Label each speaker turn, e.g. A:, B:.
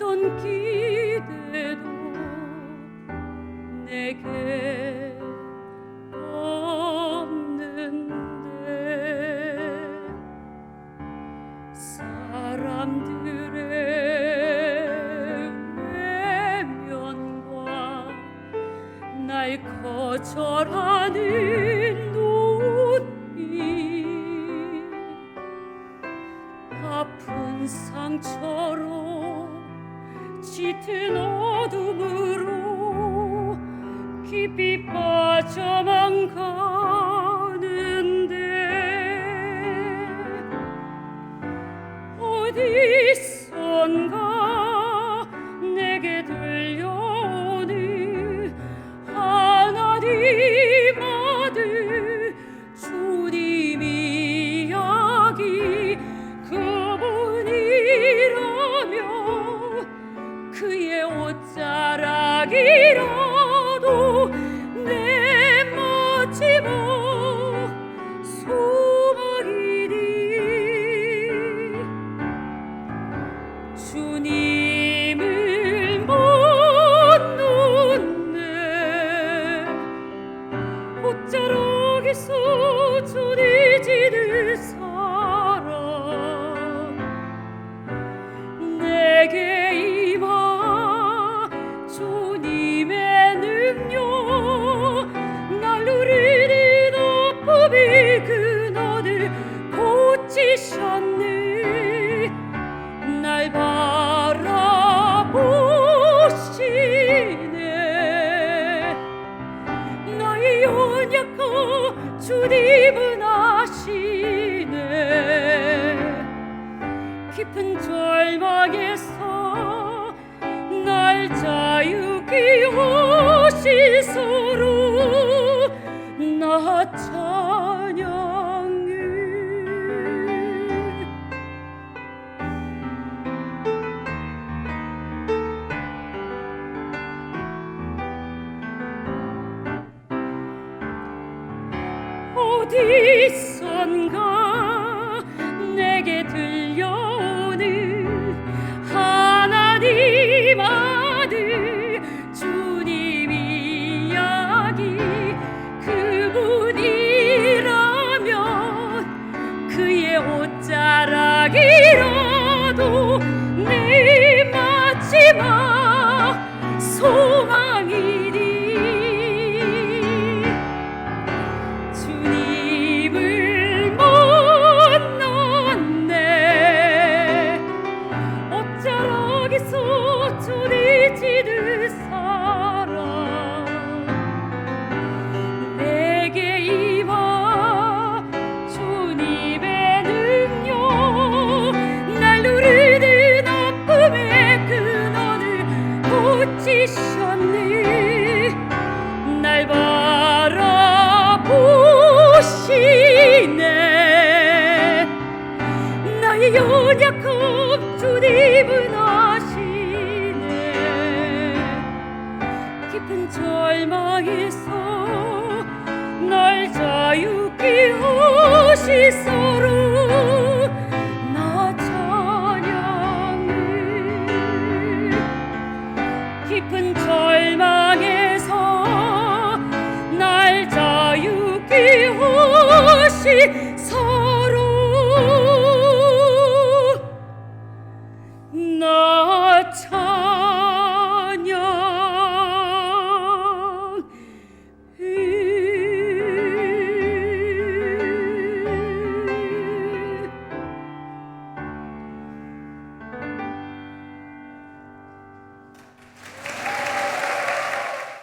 A: 했던 기대도 내게 없는데. 사람들의 외면과 날 거절하는 눈빛 아픈 상처로 짙은 어둠으로 깊이 빠져만 가. Chỉ dich, Sonne. 요약한 주님은 아시네. 깊은 절망에서 날 자유케 하시소로 나 찬양을. 깊은 절망에서 날 자유케 하시소로